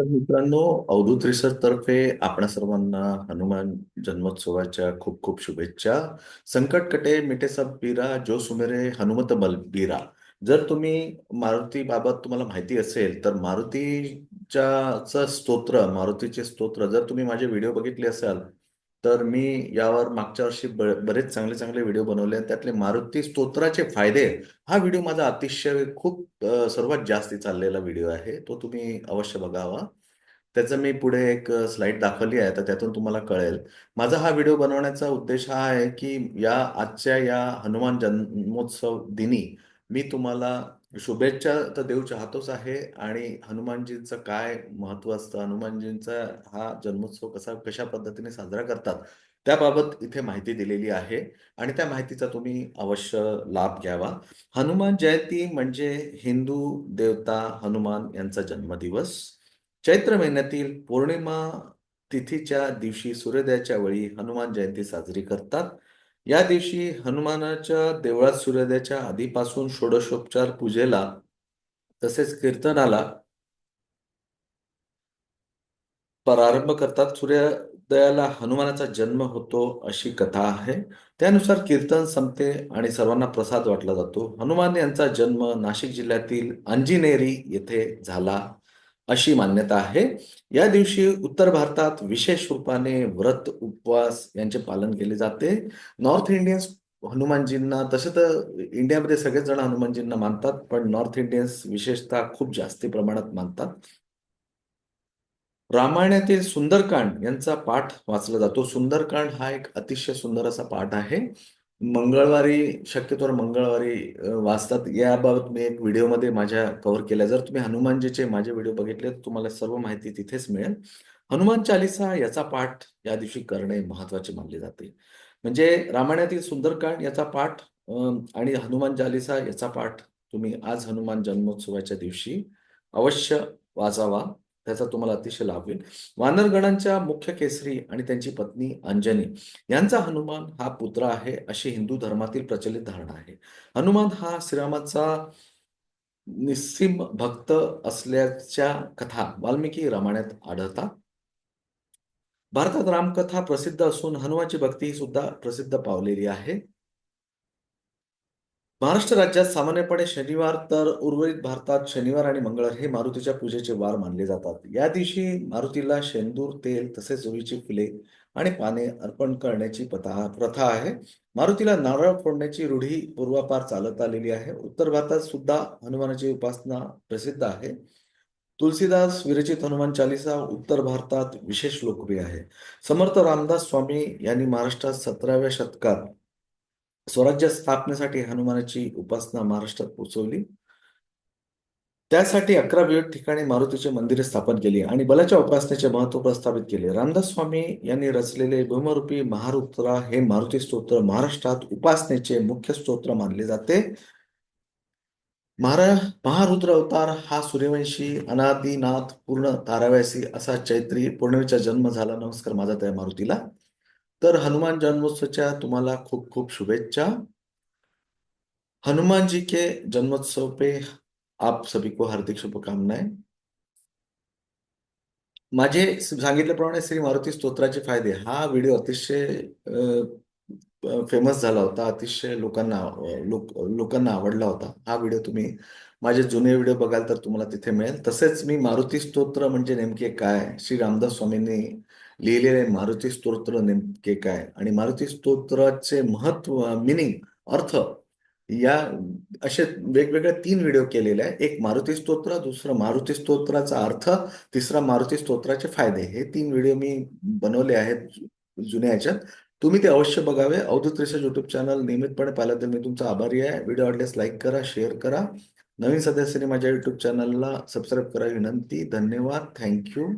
तर मित्रांनो अवधूत रिसर्च तर्फे आपण सर्वांना हनुमान जन्मोत्सवाच्या खूप खूप शुभेच्छा. संकट कटे मिटे सब पीरा जो सुमेरे हनुमत बलबीरा जर तुम्ही मारुती बाबत तुम्हाला माहिती असेल तर मारुतीच्या स्तोत्र मारुतीचे स्तोत्र जर तुम्ही माझे व्हिडिओ बघितले असाल तर मी यावर मागच्या वर्षी बरेच चांगले चांगले व्हिडिओ बनवले त्यातले मारुती स्तोत्राचे फायदे हा व्हिडिओ माझा अतिशय खूप सर्वात जास्ती चाललेला व्हिडिओ आहे. तो तुम्ही अवश्य बघावा. त्याचं मी पुढे एक स्लाइड दाखवली आहे तर त्यातून तुम्हाला कळेल. माझा हा व्हिडिओ बनवण्याचा उद्देश हा आहे की या आजच्या या हनुमान जन्मोत्सव दिनी मी तुम्हाला शुभेच्छा तर देऊ चाहतोच आहे. आणि हनुमानजींचं काय महत्त्व असतं? हनुमानजींचा हा जन्मोत्सव कसा कशा पद्धतीने साजरा करतात? त्याबाबत इथे माहिती दिलेली आहे. आणि त्या माहितीचा तुम्ही अवश्य लाभ घ्यावा. हनुमान जयंती म्हणजे हिंदू देवता हनुमान यांचा जन्मदिवस. चैत्र महिन्यातील पौर्णिमा तिथीच्या दिवशी सूर्योदयाच्या वेळी हनुमान जयंती साजरी करतात. या दिवशी हनुमानाच्या देवळात सूर्योदयाच्या आधीपासून षोडशोपचार पूजेला तसेच कीर्तनाला प्रारंभ करतात. सूर्योदयाला हनुमानाचा जन्म होतो अशी कथा आहे. त्यानुसार कीर्तन संपते आणि सर्वांना प्रसाद वाटला जातो. हनुमान यांचा जन्म नाशिक जिल्ह्यातील अंजिनेरी येथे झाला. अशी मान्यता आहे. या दिवशी उत्तर भारतात विशेष रूपाने व्रत उपवास यांचे पालन केले जाते. नॉर्थ इंडियन्स हनुमानजींना तसे तर इंडियामध्ये सगळेच जण हनुमानजींना मानतात पण नॉर्थ इंडियन्स विशेषतः खूप जास्ती प्रमाणात मानतात. रामायणातील सुंदरकांड यांचा पाठ वाचला जातो. सुंदरकांड हा एक अतिशय सुंदर असा पाठ आहे. मंगळवारी शक्यतोवर मंगळवारी वाचतात याबाबत मी एक व्हिडिओमध्ये माझ्या कव्हर केल्या. जर तुम्ही हनुमानजीचे माझे व्हिडिओ बघितले तर तुम्हाला सर्व माहिती तिथेच मिळेल. हनुमान चालिसा याचा पाठ या दिवशी करणे महत्त्वाचे मानले जाते. म्हणजे रामायणातील सुंदरकांड याचा पाठ आणि हनुमान चालिसा याचा पाठ तुम्ही आज हनुमान जन्मोत्सवाच्या दिवशी अवश्य वाचावा त्याचा तुम्हाला अतिशय लाभ होईल. वानरगणांच्या मुख्य केसरी आणि त्यांची पत्नी अंजनी यांचा हनुमान हा पुत्र आहे अशी हिंदू धर्मातील प्रचलित धारणा आहे. हनुमान हा श्रीरामाचा निस्सिम भक्त असल्याच्या कथा वाल्मिकी रामायणात आढळतात. भारतात रामकथा प्रसिद्ध असून हनुमानची भक्ती सुद्धा प्रसिद्ध पावलेली आहे. महाराष्ट्र राज्यात सामान्यपणे शनिवार तर उर्वरित भारतात शनिवार आणि मंगळवार हे मारुतीच्या पूजेचे वार मानले जातात. या दिवशी मारुतीला शेंदूर तेल तसेच जुळीची फुले आणि पाने अर्पण करण्याची प्रथा आहे. मारुतीला नारळ फोडण्याची रूढी पूर्वापार चालत आलेली आहे. उत्तर भारतात सुद्धा हनुमानाची उपासना प्रसिद्ध आहे. तुलसीदास विरचित हनुमान चालिसा उत्तर भारतात विशेष लोकप्रिय आहे. समर्थ रामदास स्वामी यांनी महाराष्ट्रात सतराव्या शतकात स्वराज्य स्थापनेसाठी हनुमानाची उपासना महाराष्ट्रात पोचवली. त्यासाठी अकरा विविध ठिकाणी मारुतीचे मंदिरे स्थापन केली आणि बलाच्या उपासनेचे महत्त्व प्रस्थापित केले. रामदास स्वामी यांनी रचलेले भूमरूपी महारुद्रा हे मारुती स्तोत्र महाराष्ट्रात उपासनेचे मुख्य स्तोत्र मानले जाते. महारा महारुद्र अवतार हा सूर्यवंशी अनादिनाथ पूर्ण ताराव्यासी असा चैत्री पौर्णिमेचा जन्म झाला. नमस्कार माझा त्या मारुतीला. तर हनुमान जन्मोत्सवच्या तुम्हाला खूप खूप शुभेच्छा. हनुमान जी के जन्मोत्सव पे आप सभी को हार्दिक शुभकामनाएं. माझे सांगितल्याप्रमाणे श्री मारुती स्तोत्राचे फायदे. हा व्हिडिओ अतिशय फेमस झाला होता. अतिशय लोकांना लोक लोकांना आवडला होता. हा व्हिडिओ तुम्ही माझे जुने व्हिडिओ बघाल तर तुम्हाला तिथे मिळेल. तसेच मी मारुती स्तोत्र म्हणजे नेमके काय? श्री रामदास स्वामींनी लिहिलेले मारुती स्तोत्र नेमके काय? आणि मारुती स्तोत्राचे महत्त्व मिनिंग अर्थ या असे वेगवेगळे तीन व्हिडिओ केलेले आहे एक मारुती स्तोत्र दुसरं मारुती स्तोत्राचा अर्थ तिसरा मारुती स्तोत्राचे फायदे. हे तीन व्हिडिओ मी बनवले आहेत जुन्या ह्याच्यात. तुम्ही ते अवश्य बघावे. अवधूत रिसर्च युट्यूब चॅनल नियमितपणे पाहिलं तर मी तुमचा आभारी आहे. व्हिडिओ आवडल्यास लाईक करा शेअर करा. नवीन सदस्यांनी माझ्या युट्यूब चॅनलला सबस्क्राईब करा विनंती. धन्यवाद. थँक्यू